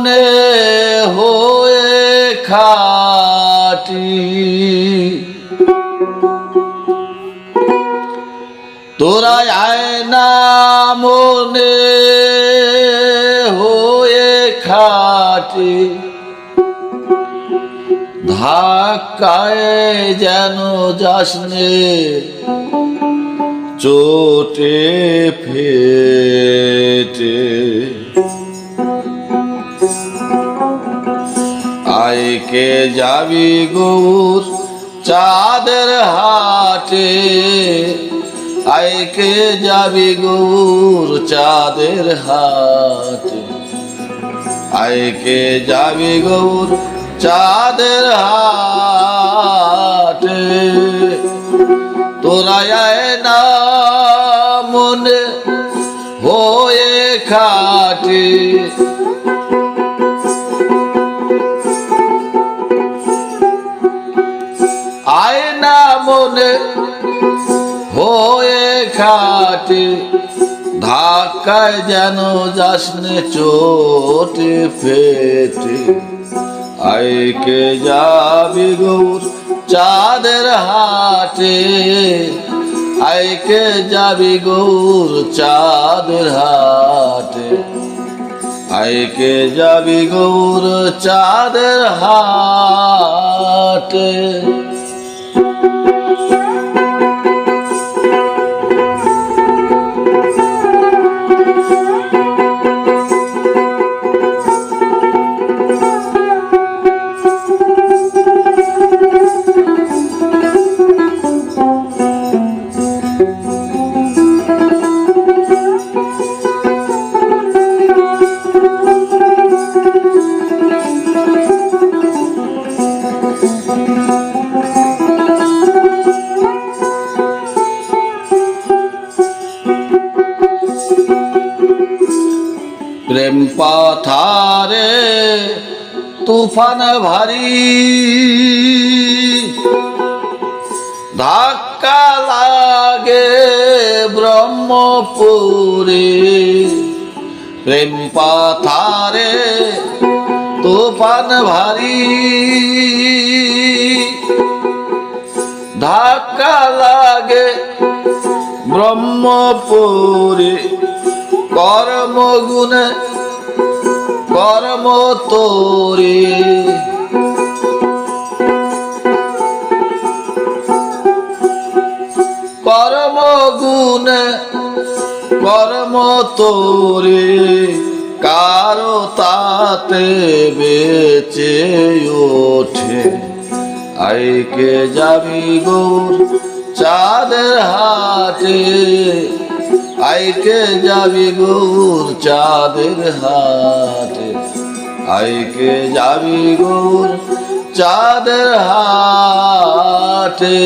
মনে হয়ে খাটি। তোরাই আয় না মনে হয়ে খাটি। ধাক্কায় যেন যাসনে চোটে ফেটে। আইকে যাবি গৌর চাঁদের হাটে। আইকে যাবি গৌর চাঁদের হাটে। আইকে যাবি গৌর চাঁদের হাটে। তোরা না মনে হয়ে খাটে। আয় না মনে হয়ে খাটে, ধাক্কায় যেন যাসনে চোটে ফেটে। আইকে যাবি গৌর চাঁদের হাটে আইকে যাবি গৌর চাঁদের হাটে। আইকে যাবি গৌর চাঁদের হাটে। তুফান ভারী। ধাক্কা লাগে ব্রহ্মপুরে। প্রেম পাথারে তুফান ভারী। ধাক্কা লাগে ব্রহ্মপুরে। কর্মগুণে কর্ম তোরে। কর্মগুণে কর্ম তোরে। কারও তাতে বেঁচে ওঠে। আইকে যাবি গৌর চাঁদের হাটে আইকে যাবি গৌর চাঁদের হাটে। আইকে যাবি গৌর চাঁদের হাটে।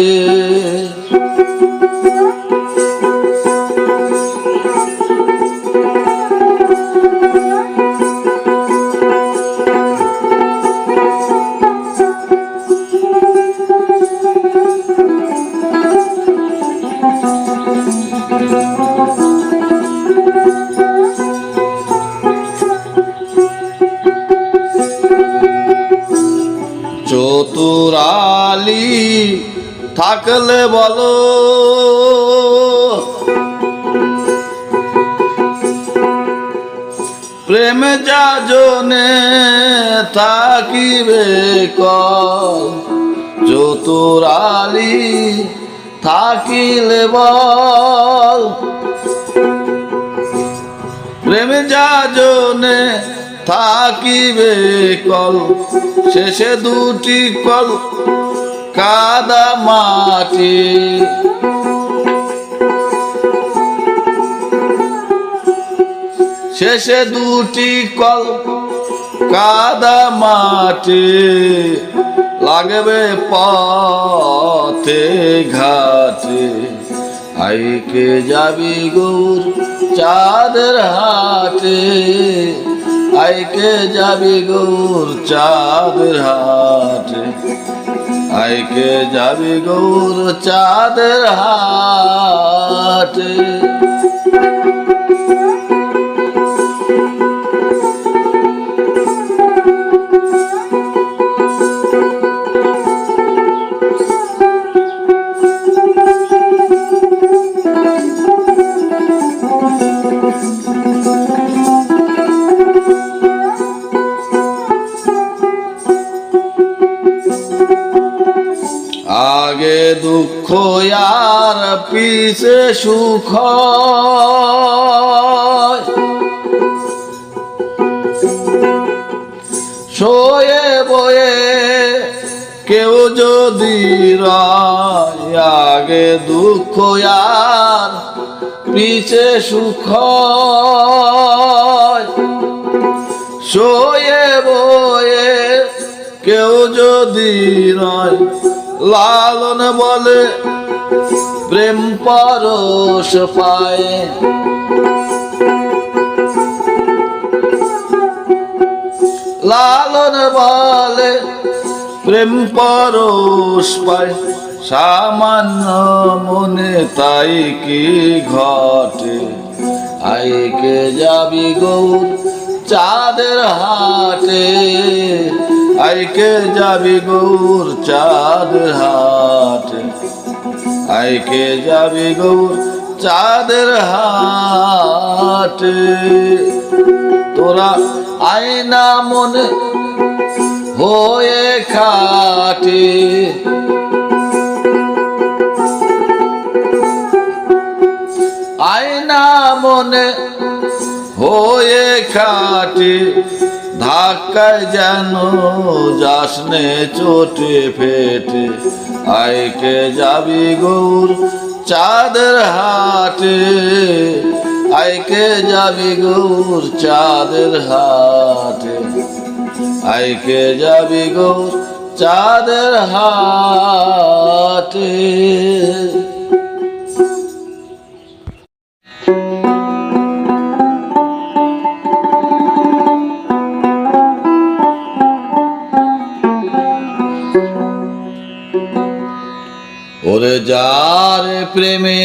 থাকলে বলো। প্রেম যাজনে থাকিবে কল। চতুরালি থাকিলে বল। প্রেম যাজনে থাকিবে কল। শেষে দুটি কল। কাদা মাটি। শেষে দুটি কল, কাদা মাটি। লাগবে পথে ঘাটে। আইকে যাবি গৌর চাঁদের হাটে? আইকে যাবি গৌর চাঁদের হাটে? আইকে যাবি গৌর চাঁদের হাটে। দুঃখ আর পিছে সুখ। শোয়ে বয়ে কেউ যদি রয় আগে দুঃখ আর পিছে সুখ। শোয়ে বয়ে কেউ যদি নয় লালন বলে প্রেম পরশ পায়। লালন বলে প্রেম পরশ পায়। সামান্য মনে তাই কি ঘটে? আইকে যাবি গৌর চাঁদের হাটে? আইকে যাবি গৌর চাঁদের হাটে? আইকে যাবি গৌর চাঁদের হাটে? তোরা আয়না মনে হয়ে খাটে। আয়না মনে হয়ে খাটে। ধাক্কায় যেন যাসনে চোটে ফেটে। আইকে যাবি গৌর চাঁদের হাটে? আইকে যাবি গৌর চাঁদের হাটে? আইকে যাবি গৌর চাঁদের হাটে? ওরে যার প্রেমে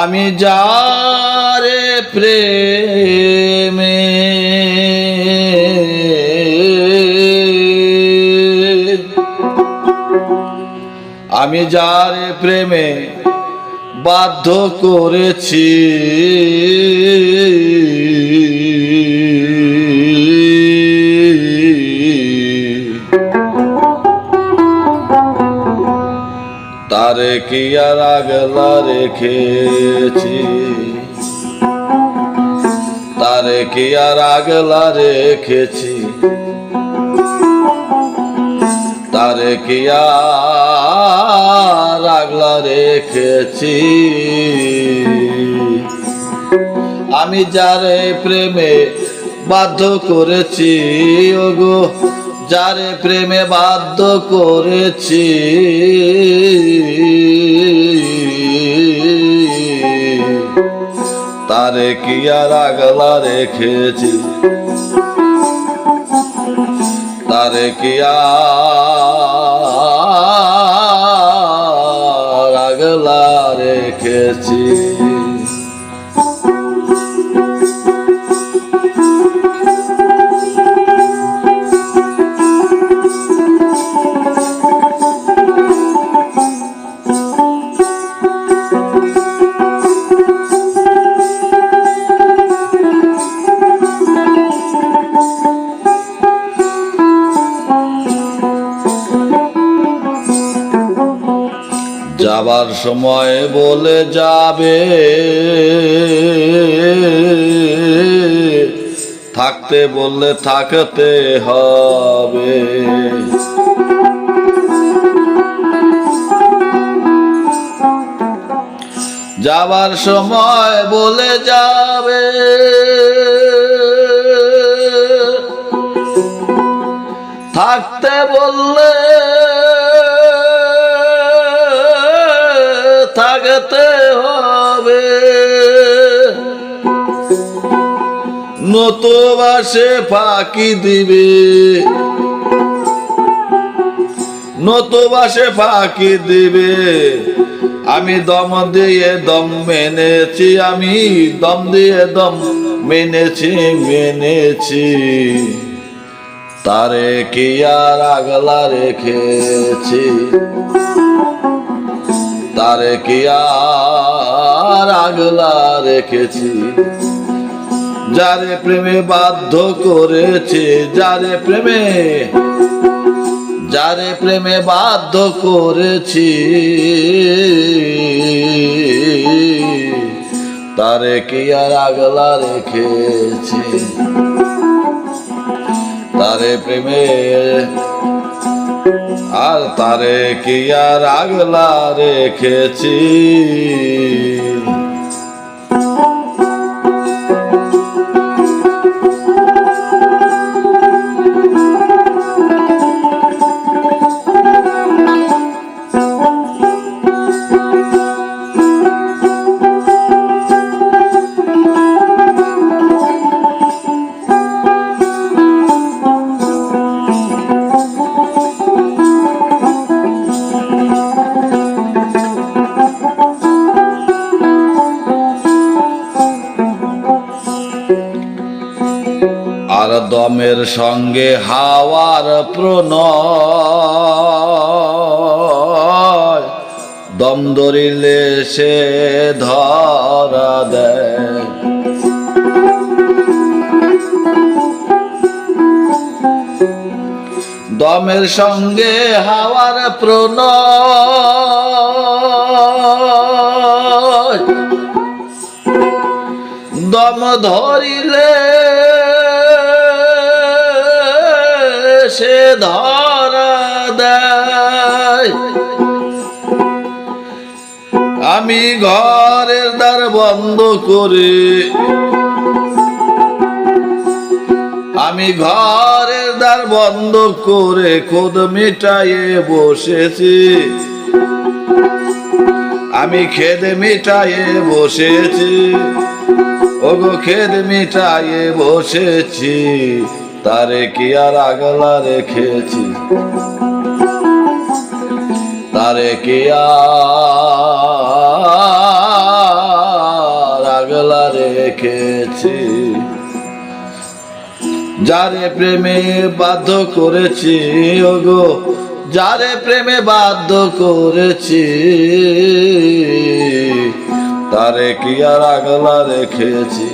আমি যারে প্রেমে আমি যারে প্রেমে বাধ্য করেছি। তারে কি আর আগলা রেখেছি? তারে কি আর আগলা রেখেছি? তারে কি আর আগলা রেখেছি? আমি যারে প্রেমে বাধ্য করেছি, ওগো যারে প্রেমে বাধ্য করেছি। তারে কি আর আগলা রেখেছি? তারে কি আগলা রেখেছি? যাবার সময় বলে যাবে। থাকতে বললে থাকতে হবে। যাবার সময় বলে যাবে। থাকতে বললে নতুবাসে ফাঁকি দিবে। নতুবাসে ফাঁকি দিবে। আমি দম দিয়ে দম মেনেছি, আমি দম দিয়ে দম মেনেছি মেনেছি। তারে কি আর আগলা রেখেছি? তারে কি আর আগলা রেখেছি? যারে প্রেমে বাধ্য করেছে, যারে প্রেমে যারে প্রেমে বাধ্য করেছি, তারে কি আর আগলা রেখেছি? তারে প্রেমে, আর তারে কি আর আগলা রেখেছি? আর দমের সঙ্গে হাওয়ার প্রণয়। দম ধরিলে সে ধরা দেয়। দমের সঙ্গে হাওয়ার প্রণয়। দম ধরিলে সে ধরা দেয়। আমি ঘরের দ্বার বন্ধ করে আমি ঘরের দ্বার বন্ধ করে খোদ মিটাইয়ে বসেছি। আমি খেদে মিটাইয়ে বসেছি। ওগো খেদ মিটাইয়ে বসেছি। তারে কি আর আগলা রেখেছি? তারে কি আর আগলা রেখেছি? যারে প্রেমে বাধ্য করেছি, ওগো, যারে প্রেমে বাধ্য করেছি, তারে কি আর আগলা রেখেছি?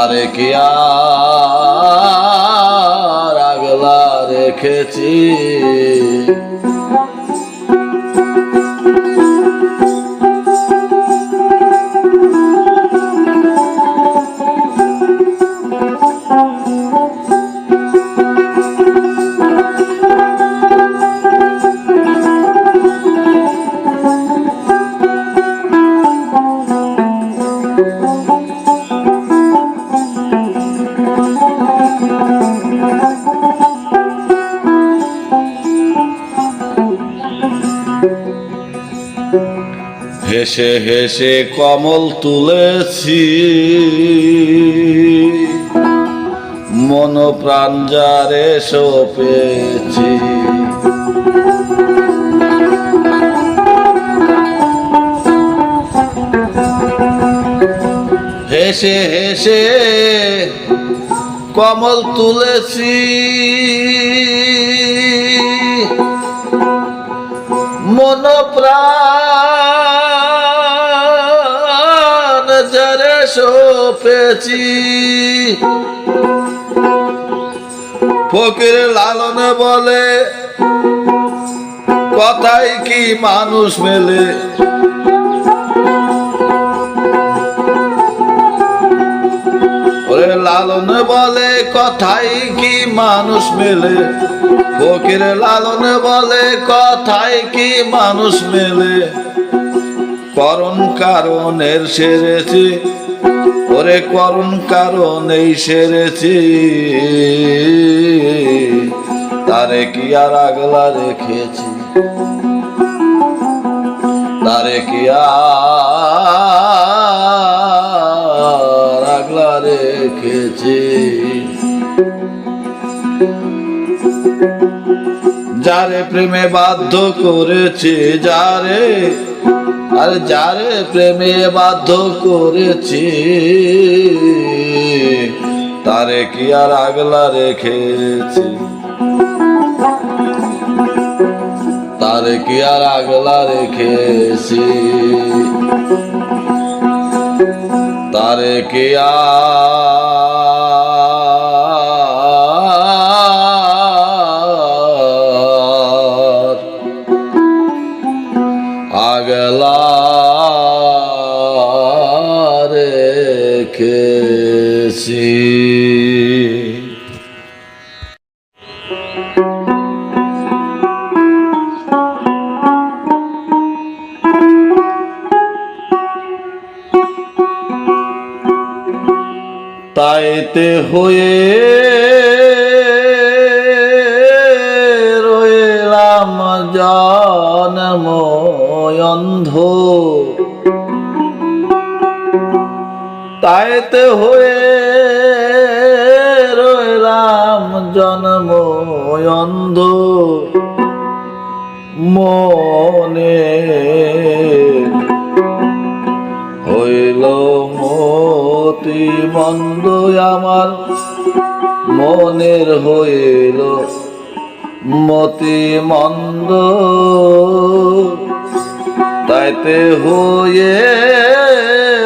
তারে কি আর আগলা রেখেছি? হেসে হেসে কমল তুলেছি। মন যারে সপেছি হেসে হেসে কমল তুলেছি। মন প্রাণ সপেছি ফকির লালন বলে, কথাই কি মানুষ মেলে? ওরে লালন বলে, কথাই কি মানুষ মেলে? ফকির লালন বলে, কথাই কি মানুষ মেলে? করণ কারণের সেরেছি ওরে করণ কারণেই সেরেছি তারে কি আর আগলা রেখেছি? তারে কি আর আগলা রেখেছি? যারে প্রেমে বাধ্য করেছে, যারে আর যারে প্রেমে বাধ্য করেছি, তারে কি আর আগলা রেখেছি? তারে কি আর আগলা রেখেছি? তারে কি আর রেখেছি তাইতে হয়ে হইল মতি মন্দ আমার। মনের হইল মতি মন্দ তাইতে হয়ে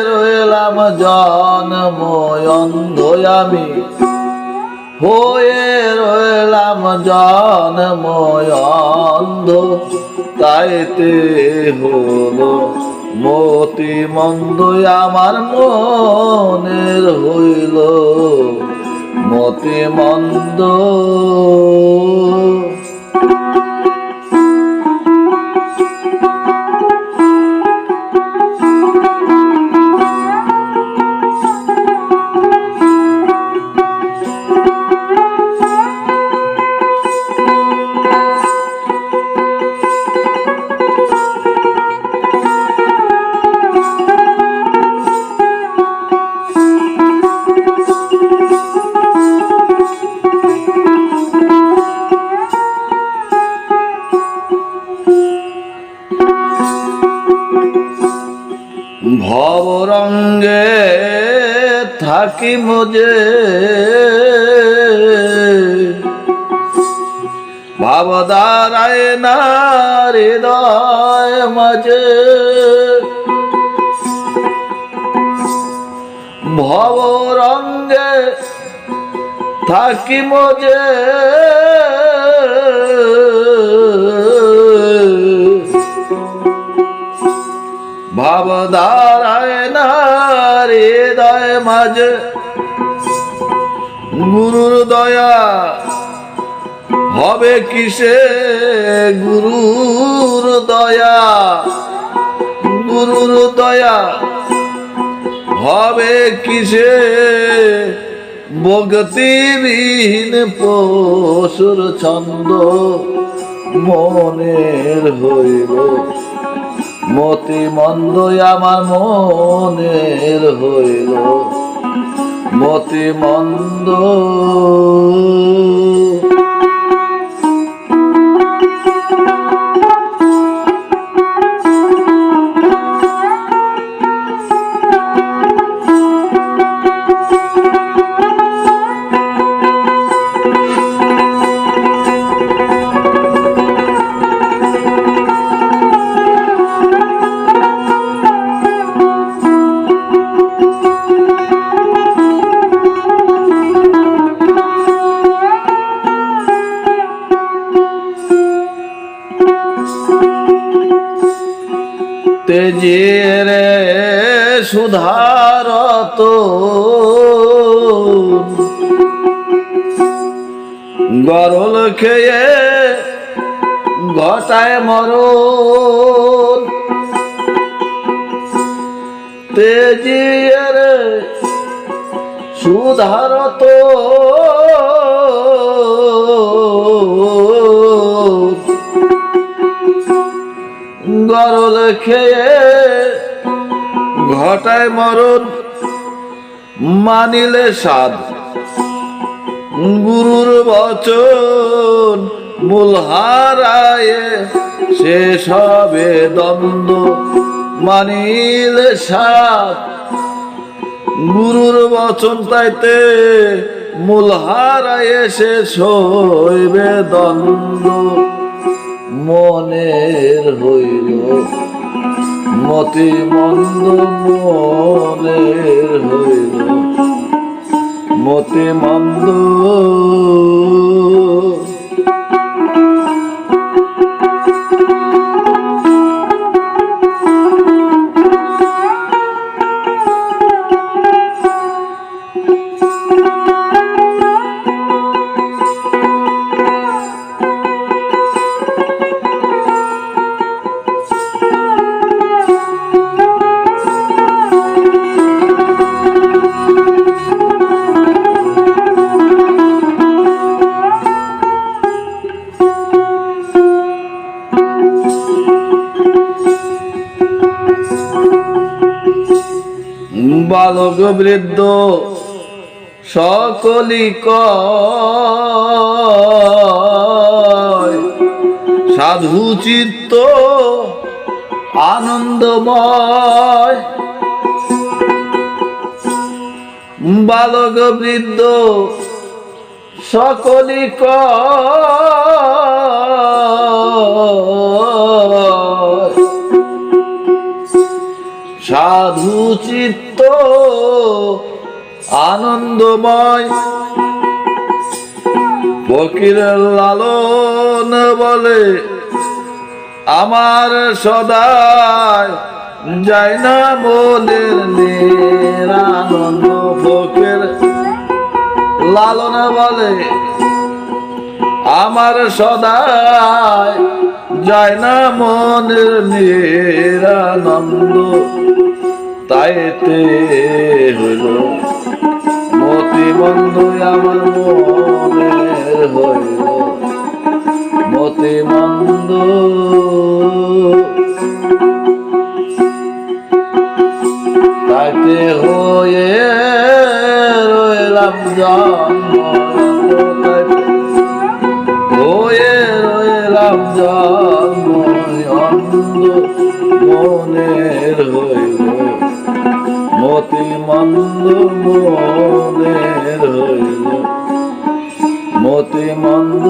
রইলাম জন্ম অন্ধ আমি। হয়ে রইলাম জন্ম অন্ধ। তাইতে হলো মতি মন্দ আমার মনের হইল মতি মন্দ মজে ভাব দাঁড়ায় না হৃদয় মাঝে ভবরঙ্গে থাকি মজে ভাব দাঁড়ায় না হৃদয় মাঝে গুরুর দয়া হবে কিসে? গুরুর দয়া গুরুর দয়া হবে কিসে? ভক্তিবিহীন পশুর ছন্দ মনের হইল। মতি মন্দ আমার মনের হইল। মতি মন্দ তেজের সুধারত। গরল খেয়ে ঘটায় মরণ। তেজিয়ার সুধারত। গরল খেয়ে ঘটায় মরণ মানিলে সাধ। গুরুর বচন মূল হারায়ে শেষ হবে দ্বন্দ্ব মানিল সাত গুরুর বচন তাইতে মূল হারায়ে শেষ হইবে দ্বন্দ্ব। মনের হইল। মতি মন্দ মনের হইল। মতি মন্দ বৃদ্ধ সকলি সাধু চিত্ত আনন্দময়। বালক বৃদ্ধ সকলি কয়। সাধু চিত্ত আনন্দময়। ফকির লালন বলে, আমার সদায় যায় না মনের নিরানন্দ ফকির লালন বলে, আমার সদায় যায় না মনের নিরানন্দ তাইতে হইল। মতি বন্ধু আমার মনের হইল। মতি মন্দ তাইতে হয়ে রইলাম জন্ম জন্ম অন্ধ মনের হইল। মতি মন্দ মনের হইল। মতি মন্দ